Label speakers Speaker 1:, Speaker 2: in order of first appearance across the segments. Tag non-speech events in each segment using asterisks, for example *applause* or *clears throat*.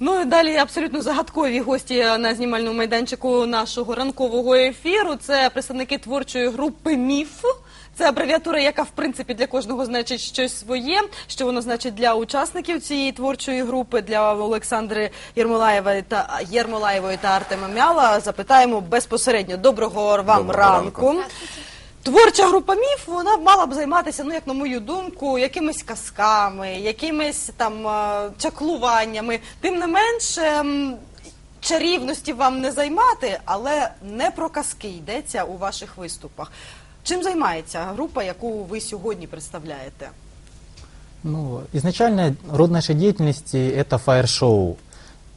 Speaker 1: Ну і далі абсолютно загадкові гості на знімальному майданчику нашого ранкового ефіру. Це представники творчої групи Міф. Це абревіатура, яка в принципі для кожного значить щось своє. Що воно значить для учасників цієї творчої групи, для Олександри Єрмолаєвої та Єрмолаєвої та Артема Мяла. Запитаємо безпосередньо. Доброго вам
Speaker 2: Доброго
Speaker 1: ранку.
Speaker 2: ранку.
Speaker 1: Творча група міф вона мала б займатися, ну як на мою думку, якимись казками, якимись там е, чаклуваннями. Тим не менше, чарівності вам не займати, але не про казки йдеться у ваших виступах. Чим займається група, яку ви сьогодні представляєте?
Speaker 3: Ну, изначально род нашей деятельности это фаер-шоу.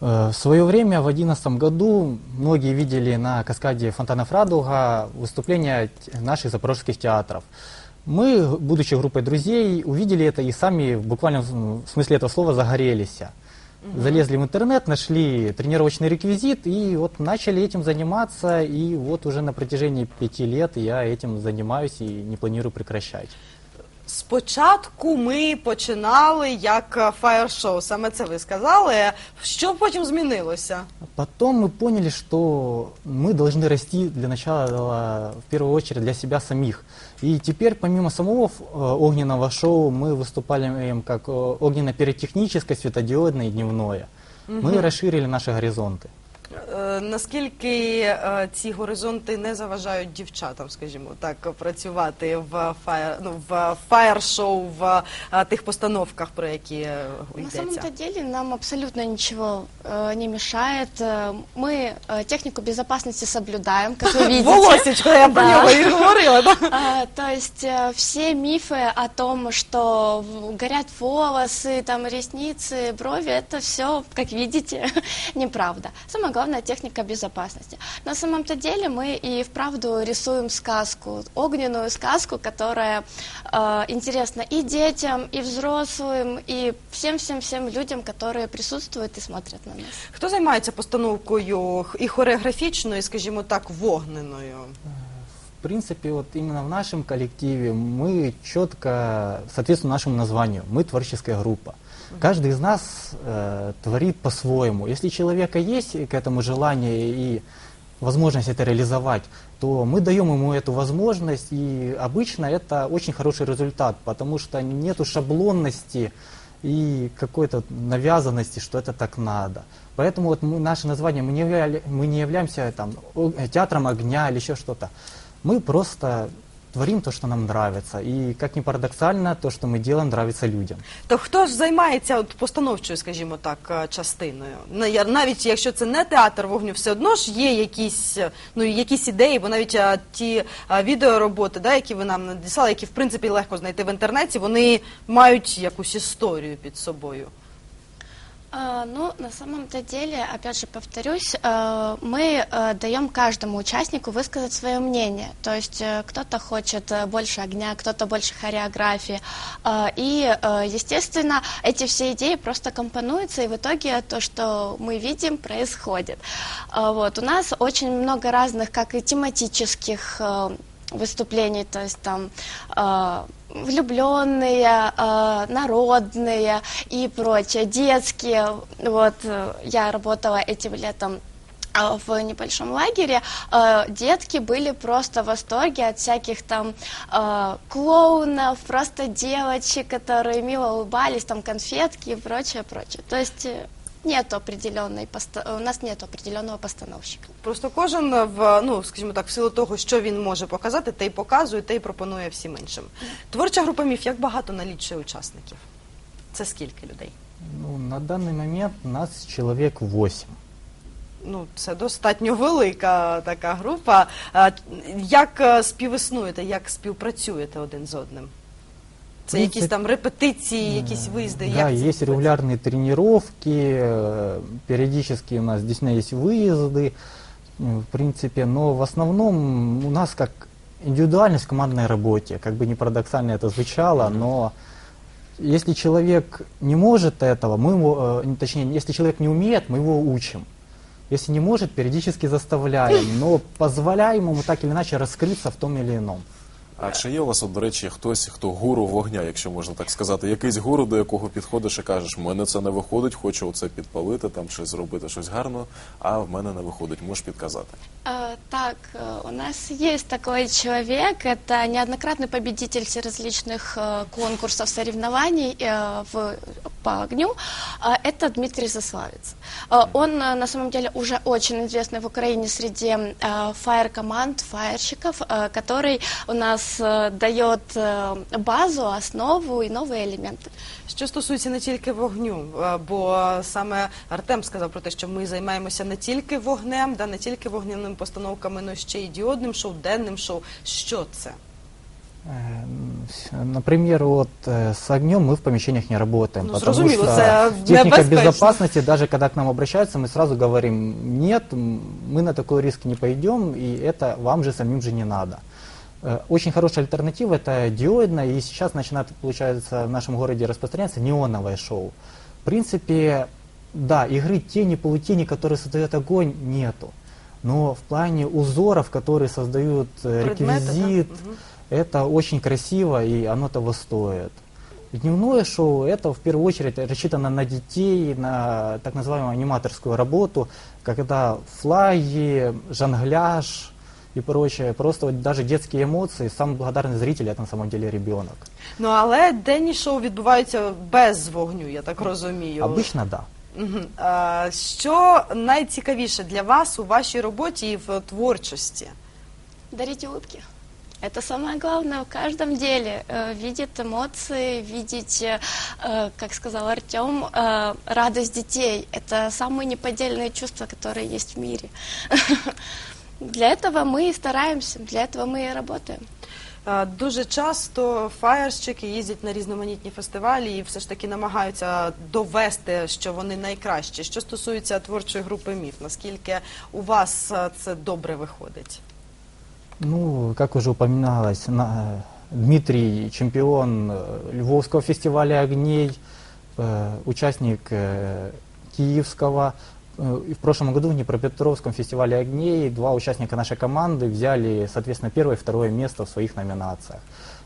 Speaker 3: Э, В свое время, в 2011 году, многие видели на каскаде фонтанов Радуга выступления наших запорожских театров. Мы, будучи группой друзей, увидели это и сами в буквальном смысле этого слова загорелись. Залезли в интернет, нашли тренировочный реквизит и вот начали этим заниматься. И вот уже на протяжении пяти лет я этим занимаюсь и не планирую прекращать.
Speaker 1: Спочатку ми починали як е, фаєр-шоу, саме це ви сказали. Що потім змінилося?
Speaker 3: Потом мы поняли, что мы должны расти для начала, в первую очередь, для себя самих. И теперь, помимо самого э, огненного шоу, мы выступали им как э, огненно-пиротехническое, светодиодное и дневное. Мы расширили наши горизонты.
Speaker 1: Е, Наскільки е, ці горизонти не заважають дівчатам, скажімо так, працювати в фаєр, ну, в фаєр-шоу, в е, тих постановках, про які е,
Speaker 4: На
Speaker 1: йдеться?
Speaker 4: самом-то деле нам абсолютно ничего э, не мешает. Э, Мы э, технику безопасности соблюдаем, как вы видите. *laughs*
Speaker 1: Волосечко, я про
Speaker 4: Да.
Speaker 1: нього і говорила. Да? *laughs*
Speaker 4: А, То есть э, все мифы о том, что в- горят волосы, там ресницы, брови, это все, как видите, *laughs* неправда. Самое главное техника безопасности. На самом-то деле мы и вправду рисуем сказку, огненную сказку, которая э, интересна и детям, и взрослым, и всем-всем-всем людям, которые присутствуют и смотрят на нас.
Speaker 1: Хто займається постановкою і хореографічною, і, скажімо так, вогненою?
Speaker 3: В принципе, вот именно в нашем коллективе мы четко соответствуем нашему названию. Мы творческая группа. Каждый из нас э, творит по-своему. Если у человека есть к этому желание и возможность это реализовать, то мы даем ему эту возможность, и обычно это очень хороший результат, потому что нету шаблонности и какой-то навязанности, что это так надо. Поэтому вот мы, наше название, мы не, явля- мы не являемся там, театром огня или еще что-то. Мы просто творим то, что нам нравится. И, как ни парадоксально, то, что мы делаем, нравится людям.
Speaker 1: То хто ж займається от постановчою, скажімо так, е, частиною? Ну, я- Навіть якщо це не театр вогню, все одно ж є якісь, е, ну, якісь ідеї, бо навіть е, ті е, відеороботи, да, які ви нам надіслали, які в принципі легко знайти в інтернеті, вони мають якусь історію під собою.
Speaker 4: А, Ну, на самом-то деле, опять же повторюсь, э, мы э, даем каждому участнику высказать свое мнение. То есть э, кто-то хочет больше огня, кто-то больше хореографии. И, естественно, эти все идеи просто компонуются, и в итоге то, что мы видим, происходит. Вот. У нас очень много разных, как и тематических выступлений, то есть там влюбленные, э, народные и прочее, детские. Вот э, я работала этим летом э, в небольшом лагере, детки были просто в восторге от всяких там клоунов, просто девочек, которые мило улыбались, там конфетки и прочее, прочее. То есть нет определенной, поста- у нас нет определенного постановщика.
Speaker 1: Просто кожен в ну, скажімо так, в силу того, що він може показати, те й показує, те й пропонує всім іншим. Творча група міф, як багато налічує учасників? Це скільки людей?
Speaker 3: Ну, на данный момент нас человек 8.
Speaker 1: Ну, це достатньо велика така група. Як е, співіснуєте, як співпрацюєте один з одним? Це
Speaker 3: Ну,
Speaker 1: якісь
Speaker 3: це-
Speaker 1: там репетиції, якісь виїзди?
Speaker 3: Да,
Speaker 1: як це
Speaker 3: есть
Speaker 1: відбувається?
Speaker 3: регулярные тренировки, э, периодически у нас действительно есть выезды, м, в принципе, но в основном у нас как индивидуальность в командной работе, как бы не парадоксально это звучало, но если человек не может этого, мы его, э, точнее, если человек не умеет, мы его учим. Если не может, периодически заставляем, но позволяем ему так или иначе раскрыться в том или ином.
Speaker 2: А чи є у вас, от, до речі, хтось, хто гуру вогня, якщо можна так сказати, якийсь гуру, до якого підходиш і кажеш, в мене це не виходить, хочу оце підпалити там чи зробити щось гарно, а в мене не виходить, можеш підказати.
Speaker 4: Э, Так, э, у нас есть такой человек, это неоднократный победитель всеразличных э, конкурсов, соревнований э, в, по огню, Э, это Дмитрий Заславец. Э, Он э, на самом деле уже очень известный в Украине среди э, фаер-команд, фаерщиков, э, который у нас э, дает э, базу, основу и новые элементы.
Speaker 1: Що стосується не тільки вогню, е, бо саме Артем сказав про те, що ми займаємося не тільки вогнем, да, не тільки вогняними постановками, але ще й діодним шоу, денним шоу. Що це?
Speaker 3: Э, с- Например, вот э, с огнем мы в помещениях не работаем,
Speaker 1: Ну,
Speaker 3: потому
Speaker 1: зрозуміло,
Speaker 3: что
Speaker 1: це
Speaker 3: техника
Speaker 1: небезпечно.
Speaker 3: безопасности, даже когда к нам обращаются, мы сразу говорим, нет, м, мы на такой риск не пойдем, и это вам же самим же не надо. Э, Очень хорошая альтернатива это диодная, и сейчас начинает, получается, в нашем городе распространяться неоновое шоу. В принципе, да, игры тени, полутени, которые создает огонь, нету. Но в плане узоров, которые создают э,
Speaker 1: да?
Speaker 3: реквизит, это очень красиво и оно того стоит. Дневное шоу это в первую очередь рассчитано на детей, на так называемую аниматорскую работу, когда флаги, жонгляж и прочее. Просто вот даже детские эмоции, самый благодарный зритель это на самом деле ребенок.
Speaker 1: Ну але денні шоу відбуваються без вогню, я так розумію.
Speaker 3: Обычно да.
Speaker 1: Мгм. А, Що найцікавіше для вас у вашій роботі і в творчості?
Speaker 4: Дарить улыбки. Это самое главное в каждом деле. Э, Видеть эмоции, видеть, э, э, как сказал Артем, э, радость детей. Это самые неподдельные чувства, которые есть в мире. *laughs* Для этого мы и стараемся, для этого мы и работаем.
Speaker 1: Е, Дуже часто фаєрщики їздять на різноманітні фестивалі і все ж таки намагаються довести, що вони найкращі. Що стосується творчої групи міф, наскільки у вас е, це добре виходить?
Speaker 3: Ну, как уже упоминалось, на- Дмитрий чемпион э, Львовского фестиваля огней, э, участник э, Киевского. Э, в прошлом году в Днепропетровском фестивале огней два участника нашей команды взяли, соответственно, первое и второе место в своих номинациях.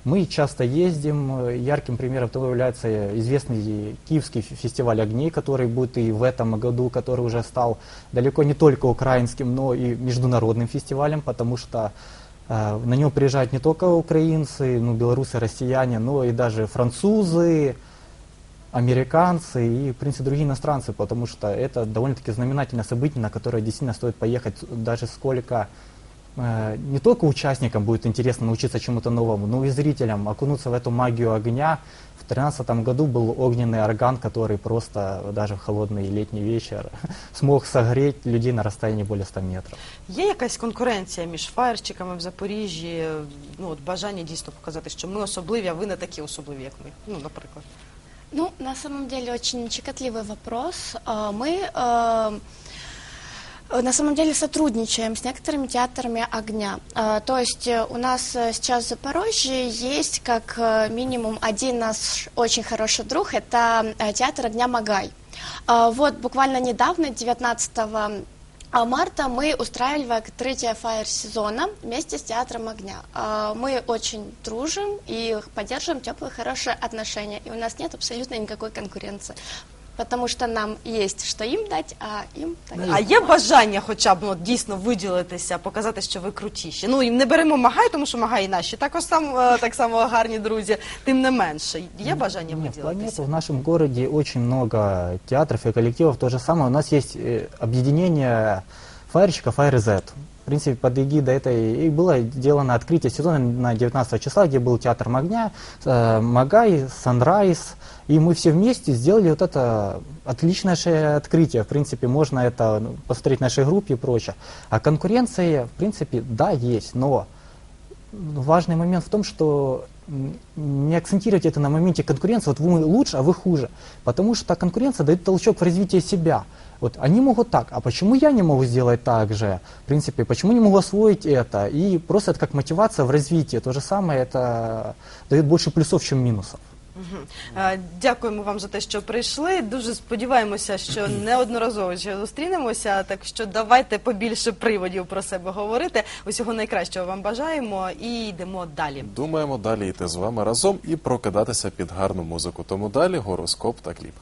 Speaker 3: Мы часто ездим. Ярким примером того является известный Киевский фе- фестиваль огней, который будет и в этом году, который уже стал далеко не только украинским, но и международным фестивалем, потому что э, на него приезжают не только украинцы, ну, белорусы, россияне, но и даже французы, американцы и, в принципе, другие иностранцы, потому что это довольно-таки знаменательное событие, на которое действительно стоит поехать, даже сколько э, не только участникам будет интересно научиться чему-то новому, но и зрителям окунуться в эту магию огня. В 2013 году был огненный орган, который просто даже в холодный летний вечер *laughs* смог согреть людей на расстоянии более 100 метров.
Speaker 1: Є якась конкуренція між фаєрщиками в Запоріжжі? Ну от бажання дійсно показати, що ми особливі, а ви не такі особливі, як ми. Ну, наприклад.
Speaker 4: Ну, на самом деле очень щекотливый вопрос. А, Мы э, на самом деле сотрудничаем с некоторыми театрами огня. А, То есть э, у нас э, сейчас в Запорожье есть как э, минимум один наш очень хороший друг, это театр огня Магай. А, Вот буквально недавно, 19 а марта мы устраивали открытие фаер-сезона вместе с Театром огня. А, Мы очень дружим и поддерживаем теплые, хорошие отношения. И у нас нет абсолютно никакой конкуренции. Потому що нам є, що їм дать, а їм так.
Speaker 1: А є бажання хоча б ну, от, дійсно виділитися, показати, що ви крутіші. Ну і не беремо Магай, тому що Магай і наші також сам е, так само гарні друзі. Тим не менше, є бажання
Speaker 3: Нет,
Speaker 1: виділитися.
Speaker 3: в нашем городе очень много театров и коллективов. То же самое. У нас есть э, объединение фаерщиков Fire Z. В принципе, под эгидой этой и было сделано открытие сезона на 19 числа, где был театр Магня, э, Магай, Санрайз. И мы все вместе сделали вот это отличнейшее открытие. В принципе, можно это ну, посмотреть в нашей группе и прочее. А конкуренция, в принципе, да, есть, но важный момент в том, что не акцентировать это на моменте конкуренции, вот вы лучше, а вы хуже. Потому что конкуренция дает толчок в развитие себя. Вот они могут так, а почему я не могу сделать так же? В принципе, почему не могу освоить это? И просто это как мотивация в развитии. То же самое это дает больше плюсов, чем минусов.
Speaker 1: Е, Дякуємо вам за те, що прийшли. Дуже сподіваємося, що *clears throat* неодноразово ще зустрінемося. Так що давайте побільше приводів про себе говорити. Усього найкращого вам бажаємо і йдемо далі.
Speaker 2: Думаємо далі йти з вами разом і прокидатися під гарну музику. Тому далі гороскоп та кліп.